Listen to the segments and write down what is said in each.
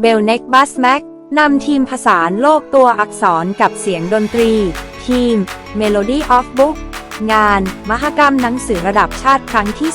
เบลเน็กบัสแม็กนำทีมผสานโลกตัวอักษรกับเสียงดนตรี ทีม Melody of Book งาน มหกรรมหนังสือระดับชาติครั้งที่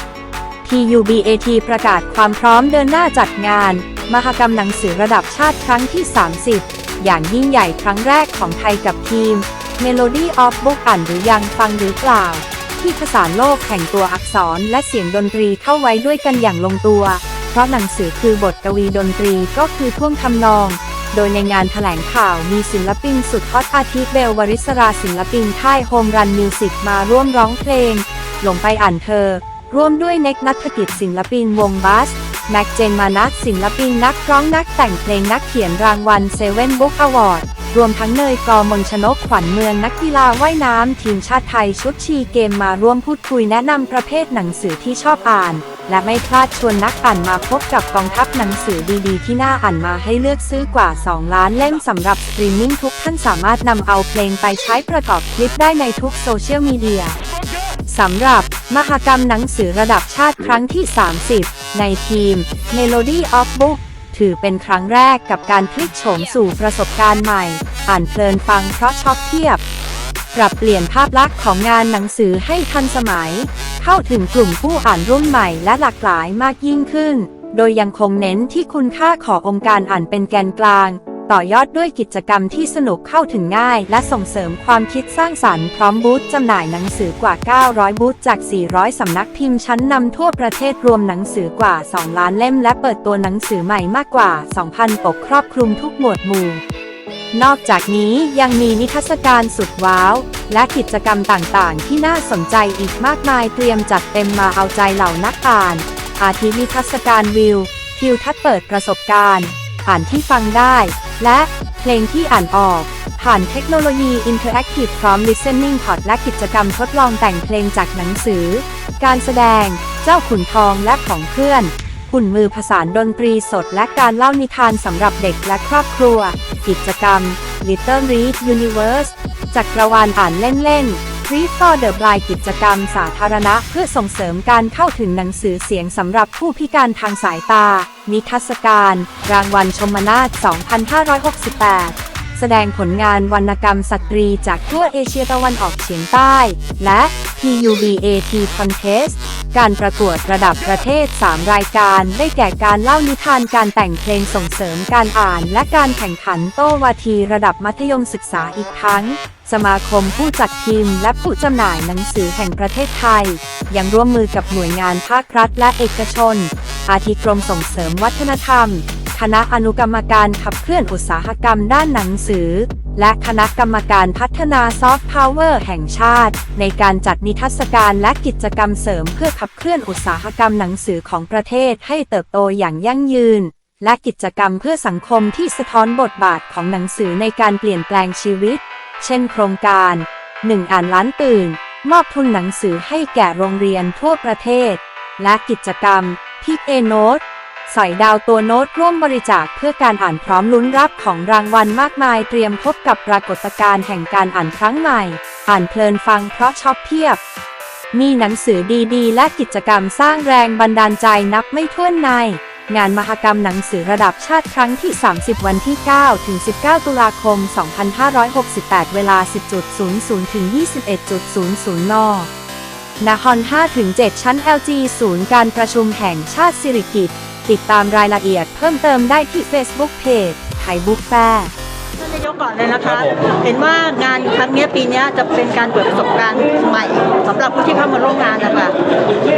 30 TUBAT ประกาศความพร้อมเดินหน้าจัดงาน มหกรรมหนังสือระดับชาติครั้งที่ 30 อย่างยิ่งใหญ่ครั้งแรกของไทยกับทีม Melody of Book อ่านหรือยังฟังหรือเปล่า ที่ผสานโลกแห่งตัวอักษรและเสียงดนตรีเข้าไว้ด้วยกันอย่างลงตัว ราะหนังสือคือบทกวีดนตรีก็คือท่วงทำนอง โดยในงานแถลงข่าวมีศิลปินสุดฮอตอาทิเบลวริศราศิลปินค่ายโฮมรันมิวสิกมาร่วมร้องเพลง หลงไปอ่านเธอ ร่วมด้วยเน็กนัฐกิจศิลปินวงบัสแม็กเจนมานัทศิลปินนักร้องนักแต่งเพลงนักเขียนรางวัลเซเว่นบุ๊กอวอร์ดรวมทั้งเนยกอมนชนกขวัญเมืองนักกีฬาว่ายน้ำทีมชาติไทยชุดชีเกมมาร่วมพูดคุยแนะนำประเภทหนังสือที่ชอบอ่าน และไม่พลาดชวนนักอ่านมาพบกับกองทัพหนังสือดีๆ ที่น่าอ่านมาให้เลือกซื้อกว่า 2 ล้านเล่มสำหรับสตรีมมิ่งทุกท่านสามารถนำเอาเพลงไปใช้ประกอบคลิปได้ในทุกโซเชียลมีเดียสำหรับ มหกรรมหนังสือระดับชาติครั้งที่ 30 ในทีม Melody of Book ถือเป็นครั้งแรกกับการพลิกโฉมสู่ประสบการณ์ใหม่ อ่านเพลินฟังเพราะชอบเทียบ ปรับเปลี่ยนภาพลักษณ์ของงานหนังสือให้ทันสมัย เข้าถึงกลุ่มผู้อ่านรุ่นใหม่และหลากหลายมากยิ่งขึ้น โดยยังคงเน้นที่คุณค่าขององค์การอ่านเป็นแกนกลาง ต่อยอดด้วยกิจกรรมที่สนุกเข้าถึงง่าย และส่งเสริมความคิดสร้างสรรค์พร้อมบูธจำหน่ายหนังสือกว่า 900 บูธจาก 400 สำนักพิมพ์ชั้นนำทั่วประเทศรวมหนังสือกว่า 2 ล้านเล่ม และเปิดตัวหนังสือใหม่มากกว่า 2,000 ปกครอบคลุมทุกหมวดหมู่ นอกจากนี้ยังมีนิทรรศการสุดว้าว และกิจกรรมต่างๆ ที่น่าสนใจอีกมากมายเตรียมจัดเต็มมาเอาใจเหล่านักอ่าน อาทินิทรรศการวิวทิวทัศน์เปิดประสบการณ์อ่านที่ฟังได้ และเพลงที่อ่านออก ผ่านเทคโนโลยี Interactive พร้อม Listening Pod และกิจกรรมทดลองแต่งเพลงจากหนังสือ การแสดง เจ้าขุนทองและของเพื่อน หุ่นมือผสานดนตรีสดและการเล่านิทานสำหรับเด็กและครอบครัว กิจกรรม Little Read Universe จักรวาลอ่านเล่นๆ Read for the Blind กิจกรรมสาธารณะเพื่อส่งเสริมการเข้าถึงหนังสือเสียงสำหรับผู้พิการทางสายตา นิทรรศการ รางวัลชมนาท2568แสดงผลงานวรรณกรรมสตรีจากทั่วเอเชียตะวันออกเฉียงใต้ และ PUBAT Contest การประกวดระดับประเทศ 3 รายการ ได้แก่การเล่านิทานการแต่งเพลงส่งเสริมการอ่าน และการแข่งขันโต้วาทีระดับมัธยมศึกษาอีกทั้ง สมาคมผู้จัดพิมพ์ และผู้จำหน่ายหนังสือแห่งประเทศไทย ยังร่วมมือกับหน่วยงานภาครัฐและเอกชน อาทิกรมส่งเสริมวัฒนธรรม คณะอนุกรรมการขับเคลื่อนอุตสาหกรรมด้านหนังสือ และคณะกรรมการพัฒนาซอฟต์พาวเวอร์แห่งชาติ ในการจัดนิทรรศการและกิจกรรมเสริมเพื่อขับเคลื่อนอุตสาหกรรมหนังสือของประเทศให้เติบโตอย่างยั่งยืน และกิจกรรมเพื่อสังคมที่สะท้อนบทบาทของหนังสือในการเปลี่ยนแปลงชีวิต เช่น โครงการ 1 อ่านล้านตื่น มอบทุนหนังสือให้แก่โรงเรียนทั่วประเทศ และกิจกรรมพิกเอโนต ใส่ดาวตัวโน้ตร่วมบริจาคเพื่อการอ่านพร้อมลุ้นรับของรางวัลมากมายเตรียมพบกับปรากฏการณ์แห่งการอ่านครั้งใหม่ อ่านเพลินฟังเพราะชอบเพียบ มีหนังสือดีๆ และกิจกรรมสร้างแรงบันดาลใจนับไม่ถ้วนใน งานมหกรรมหนังสือระดับชาติครั้งที่ 30 วันที่ 9 ถึง 19 ตุลาคม 2568 เวลา 10.00 ถึง 21.00นนคร5-7ชั้น LG ศูนย์การประชุมแห่งชาติสิริกิติ์ ติดตามรายละเอียดเพิ่มเติมได้ที่ Facebook Page ไทยบุ๊กแฟร์ ท่านนายกก่อนเลยนะคะ เห็นว่างานครั้งเนี้ยปีเนี้ยจะเป็นการเปิดประสบการณ์ใหม่สำหรับผู้ที่เข้ามาร่วมงานนะคะ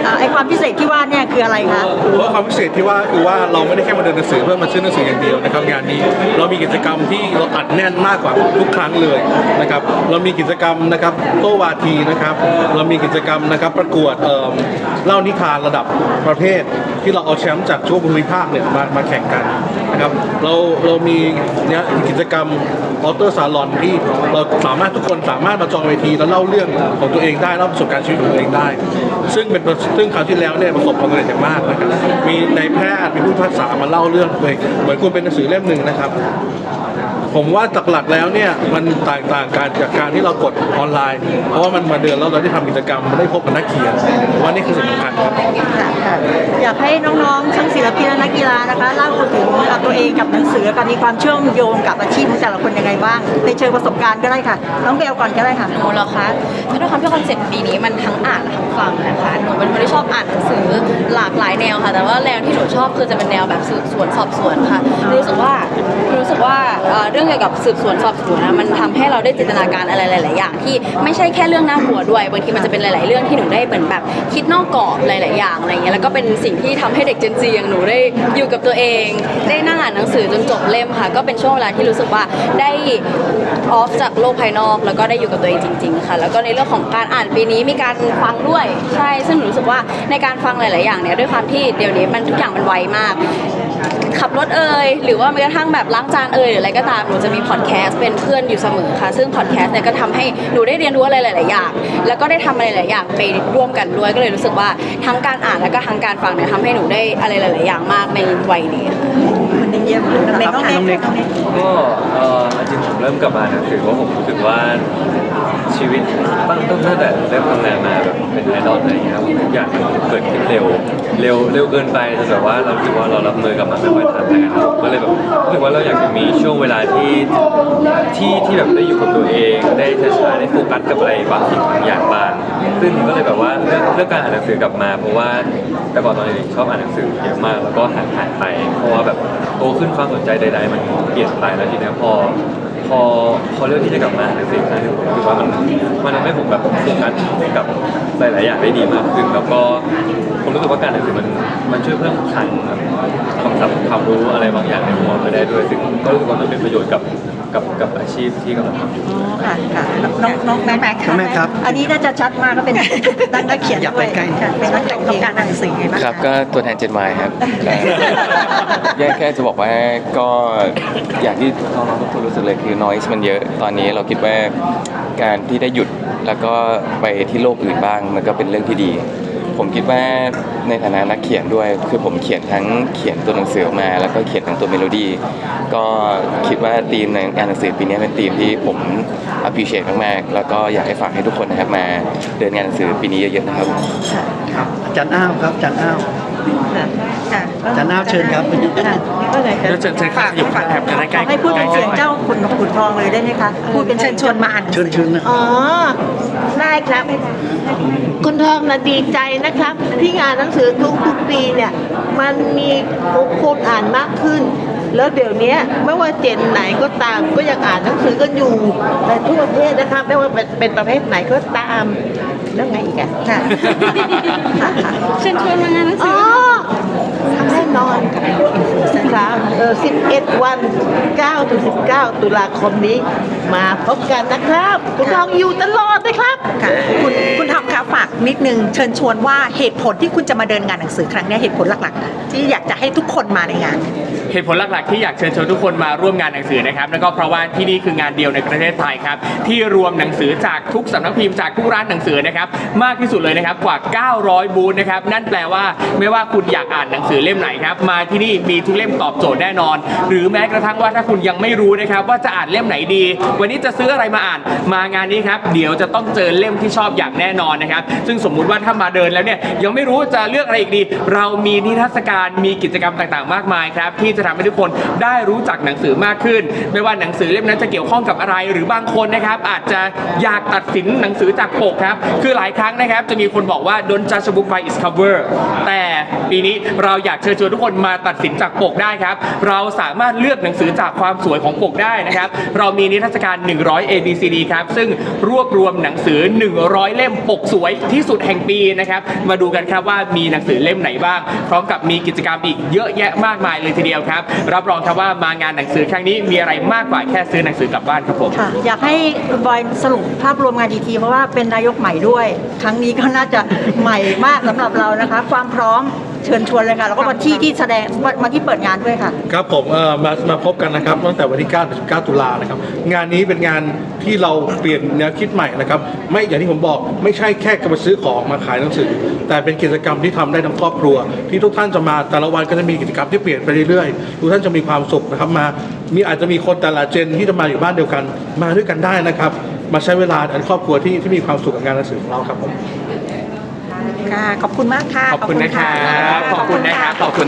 อ่าไอความพิเศษที่ว่าเนี่ยคืออะไรคะเพราะความพิเศษที่ว่าคือว่าเราไม่ได้แค่มาเดินหนังสือเพื่อมาซื้อหนังสืออย่างเดียวนะครับงานนี้เรามีกิจกรรมที่เราอัดแน่นมากกว่าทุกครั้งเลยนะครับเรามีกิจกรรมนะครับโต้วาทีนะครับ เรามีกิจกรรมนะครับประกวดเอ่อเล่านิทานระดับประเภทที่เราเอาแชมป์จากทั่วภูมิภาคเนี่ยมามาแข่งกันนะครับเราเรามีเนี่ยกิจกรรมออเตอร์ซาลอนที่เราสามารถทุกคนสามารถมาจองเวทีแล้วเล่าเรื่องของตัวเองได้เล่าประสบการณ์ชีวิตของตัวเองได้ ซึ่งเป็นซึ่งคราวที่แล้วเนี่ยประสบความสำเร็จอย่างมากนะครับมีในายแพทย์มีผู้พิพากษามาเล่าเรื่องเองเหมือนคุณเป็นหนังสือเล่มหนึ่งนะครับ ผมว่าหลักๆแล้วเนี่ยมันต่างต่างกันจากการที่เรากดออนไลน์ เพราะว่ามันมาเดินแล้วเราได้ทำกิจกรรมได้พบกับนักเขียนผมว่านี่คือสิ่งสำคัญครับค่ะค่ะอยากให้น้องๆทั้งศิลปินและนักกีฬานะคะเล่าถึงเอาตัวเองกับหนังสือกับมีความเชื่อมโยงกับอาชีพของแต่ละคนยังไงบ้างในเชิงประสบการณ์ก็ได้ค่ะ น้องเบลก่อนก็ได้ค่ะหนูเหรอคะก็ด้วยความที่คอนเซ็ปต์ปีนี้มันทั้งอ่านและทั้งฟังนะคะหนูเป็นคนที่ชอบอ่านหนังสือหลากหลายแนวค่ะ แต่ว่าแนวที่หนูชอบคือจะเป็นแนวแบบสืบสวนสอบสวนค่ะรู้สึกว่ารู้สึกว่าเอ่อเรื่องเกี่ยวกับสืบสวนสอบสวนนะมันทำให้เราได้จินตนาการอะไรหลาย ๆ อย่าง ที่ไม่ใช่แค่เรื่องน่ากลัวด้วยบางทีมันจะเป็นหลาย ๆ เรื่องที่หนูได้เหมือนแบบคิดนอกกรอบหลาย ๆ อย่างอะไรเงี้ยแล้วก็เป็นสิ่งที่ทำให้เด็กเจนซีอย่างหนูได้อยู่กับตัวเอง ได้นั่งอ่านหนังสือจนจบเล่มค่ะ ก็เป็นช่วงเวลาที่รู้สึกว่าได้ออฟจากโลกภายนอก แล้วก็ได้อยู่กับตัวเองจริง ๆ ค่ะ แล้วก็ในเรื่องของการอ่านปีนี้มีการฟังด้วยใช่ซึ่งหนูรู้สึกว่าในการฟังหลาย ๆ อย่างเนี่ยด้วยความที่เดี๋ยวนี้มันทุกอย่างมันไวมาก ขับรถเอ่ยหรือว่าแม้กระทั่งแบบล้างจานเอ่ยหรืออะไรก็ตามหนูจะมีพอดแคสต์เป็นเพื่อนอยู่เสมอค่ะ ซึ่งพอดแคสต์เนี่ยก็ทำให้หนูได้เรียนรู้อะไรหลาย ๆ อย่าง แล้วก็ได้ทำอะไรหลายๆอย่างไปร่วมกันด้วยก็เลยรู้สึกว่าทั้งการอ่านแล้วก็ทั้งการฟังเนี่ยทำให้หนูได้อะไรหลาย ๆ อย่างมากในวัยนี้ค่ะมันดีเยี่ยมน้องเล็กน้องเล็กก็เออจริงๆผมเริ่มกลับมาหนังสือเพราะผมรู้สึกว่าชีวิต ตั้งตั้งแต่เริ่มทำงานมาแบบเป็นไอดอลอะไรอย่างเงี้ยครับทุกอย่างมันเกิดขึ้นเร็ว เร็วเร็วเกินไปจนแบบว่าเรารู้สึกว่าเรารับมือกับมันไม่ค่อยทันแล้วครับก็เลยแบบรู้สึกว่าเราอยากจะมีช่วงเวลาที่ที่ที่แบบได้อยู่กับตัวเอง ได้ช้าๆได้โฟกัสกับอะไรบางสิ่งบางอย่างบ้างซึ่งก็เลยแบบว่าเลือกเลือกการอ่านหนังสือกลับมา เพราะว่าแต่ก่อนตอนเด็กชอบอ่านหนังสือเยอะมาก แล้วก็ห่างหายไปเพราะว่าแบบโตขึ้นความสนใจใดๆมันเปลี่ยนไปแล้วทีนี้พอ พอพอเลือกที่จะกลับมาอ่านหนังสือครั้งที่ผมรู้สึกว่ามันมันทำให้ผมแบบโฟกัสกับหลาย ๆ อย่างได้ดีมากขึ้นแล้วก็ผมรู้สึกว่าการอ่านหนังสือมันมันช่วยเพิ่มคลังแบบคำศัพท์ความรู้อะไรบางอย่างในหัวไปได้ด้วย ซึ่งก็รู้สึกว่ามันเป็นประโยชน์กับกับกับอาชีพที่กำลังทำอยู่ อ๋อค่ะค่ะน้องน้องแม็กแม็กน้องแม็กครับ อันนี้น่าจะชัดมากก็เป็นนักนักเขียนอยากไปใกล้ค่ะเป็นนักแต่งเพลงการอ่านหนังสือไงบ้างครับก็ตัวแทนเจนมายครับก็แค่แค่จะบอกว่าก็อย่างที่น้องๆทุกคนรู้สึกเลยคือ noise มันเยอะตอนนี้เราคิดว่าการที่ได้หยุดแล้วก็ไปที่โลกอื่นบ้าง มันก็เป็นเรื่องที่ดี ผมคิดว่า ในฐานะนักเขียนด้วย คือผมเขียนทั้งเขียนตัวหนังสือออกมา แล้วก็เขียนทั้งตัวเมโลดี้ก็คิดว่าธีมในงานหนังสือปีนี้เป็นธีมที่ผม appreciate มากๆ แล้วก็อยากให้ฝากให้ทุกคนนะครับมาเดินงานหนังสือปีนี้เยอะๆนะครับ ครับอาจารย์อ้าวครับอาจารย์อ้าว ค่ะค่ะอาจารย์น้าเชิญครับ ค่ะก็เลยเดี๋ยวเชิญเชิญครับฝากฝากครับจะได้ใกล้ให้พูดเป็นใกล้เสียงเจ้าขุนนกขุนทองเลยได้ไหมคะพูดเป็นเชิญชวนมาอ่านหนังเชิสืญอเชิญนะ อ๋อ ได้ครับ คุณทองนะดีใจนะครับ ที่งานหนังสือทุกทุกๆปีเนี่ยมันมีคนอ่านมากขึ้น แล้วเดี๋ยวนี้ไม่ว่าเจนไหนก็ตามก็ยังอ่านหนังสือกันอยู่ในทั่วประเทศนะครับไม่ว่าเป็นเป็นประเภทไหนก็ตามแล้วไงอีกอะค่ะค่ะค่ะเชิญชวนมางานหนังสือ๋อ อแน่นอนครับเออ11วัน9ถึง19ตุลาคมนี้ มาพบกันนะครับ คุณทองอยู่ตลอดเลยครับ ค่ะคุณคุณทอมคะฝากนิดนึงเชิญชวนว่าเหตุผลที่คุณจะมาเดินงานหนังสือครั้งเนี้ยเหตุผลหลักๆ ที่อยากจะให้ทุกคนมาในงาน เหตุผลหลักๆที่อยากเชิญชวนทุกคนมาร่วมงานหนังสือนะครับแล้วก็เพราะว่าที่นี่คืองานเดียวในประเทศไทยครับที่รวมหนังสือจากทุกสำนักพิมพ์จากทุกร้านหนังสือนะครับมากที่สุดเลยนะครับกว่า 900 บูธนะครับนั่นแปลว่าไม่ว่าคุณอยากอ่านหนังสือเล่มไหนครับมาที่นี่มีทุกเล่มตอบโจทย์แน่นอน หรือแม้กระทั่งว่าถ้าคุณยังไม่รู้นะครับว่าจะอ่านเล่มไหนดี วันนี้จะซื้ออะไรมาอ่าน มางานนี้ครับเดี๋ยวจะต้องเจอเล่มที่ชอบอย่างแน่นอนนะครับซึ่งสมมุติว่าถ้ามาเดินแล้วเนี่ยยังไม่รู้จะเลือกอะไรอีกดี เรามีนิทรรศการมีกิจกรรมต่างๆ มากมายครับที่จะทำให้ทุกคนได้รู้จักหนังสือมากขึ้น ไม่ว่าหนังสือเล่มนั้นจะเกี่ยวข้องกับอะไร หรือบางคนนะครับ อาจจะอยากตัดสินหนังสือจากปกครับ คือหลายครั้งนะครับ จะมีคนบอกว่า don't judge a book by its cover แต่ปีนี้เราอยากเชิญชวนทุกคนมาตัดสินจากปกได้ครับ เราสามารถเลือกหนังสือจากความสวยของปกได้นะครับ เรามีนิทรรศการ 100 ABCD ครับ ซึ่งรวบรวมหนังสือ 100 เล่มปกสวยที่สุดแห่งปีนะครับ มาดูกันครับว่ามีหนังสือเล่มไหนบ้าง พร้อมกับมีกิจกรรมอีกเยอะแยะมากมายเลยทีเดียวครับ รับรองครับว่ามางานหนังสือครั้งนี้มีอะไรมากกว่าแค่ซื้อหนังสือกลับบ้านครับผมค่ะ อยากให้คุณบอยสรุปภาพรวมงานดีทีเพราะว่าเป็นนายกใหม่ด้วย ครั้งนี้ก็น่าจะใหม่มากสำหรับเรานะคะ ความพร้อม เชิญชวนเลยค่ะ แล้วก็วันที่ที่แสดงวันที่เปิดงานด้วยค่ะ ครับผมเอ่อมามาพบกันนะครับตั้งแต่วันที่9ถึง9ตุลานะครับงานนี้เป็นงานที่เราเปลี่ยนแนวคิดใหม่นะครับไม่อย่างที่ผมบอกไม่ใช่แค่กมาซื้อของมาขายหนังสือ แต่เป็นกิจกรรมที่ทำได้ทั้งครอบครัว ที่ทุกท่านจะมาแต่ละวันก็จะมีกิจกรรมที่เปลี่ยนไปเรื่อยๆทุกท่านจะมีความสุขนะครับมามีอาจจะมีคนแต่ละเจนที่จะมาอยู่บ้านเดียวกัน มาด้วยกันได้นะครับ มาใช้เวลาอันครอบครัวที่ที่มีความสุขกับงานหนังสือของเราครับผม ค่ะ ขอบคุณมากค่ะ ขอบคุณนะครับ ขอบคุณนะครับ ขอบคุณ